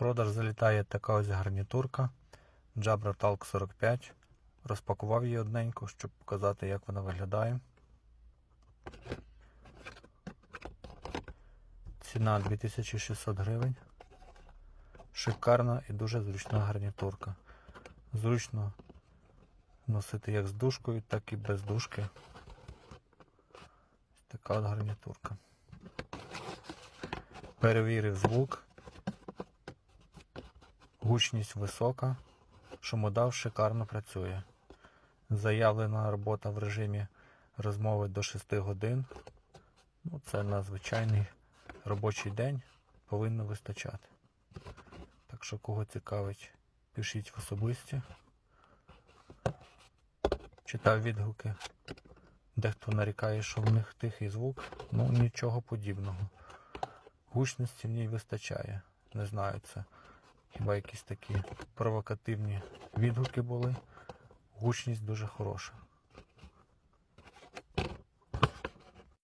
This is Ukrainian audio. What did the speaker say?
продаж залітає така ось гарнітурка Jabra Talk 45. Розпакував її одненько, щоб показати, як вона виглядає. Ціна 2600 гривень. Шикарна і дуже зручна гарнітурка. Зручно носити як з дужкою, так і без дужки. Така от гарнітурка. Перевірив звук. Гучність висока. Шумодав шикарно працює. Заявлена робота в режимі розмови до 6 годин. Ну, це на звичайний робочий день повинно вистачати. Так що, кого цікавить, пишіть в особисті. Читав відгуки. Дехто нарікає, що в них тихий звук. Ну нічого подібного. Гучності в ній вистачає. Не знаю, це хіба якісь такі провокативні відгуки були. Гучність дуже хороша.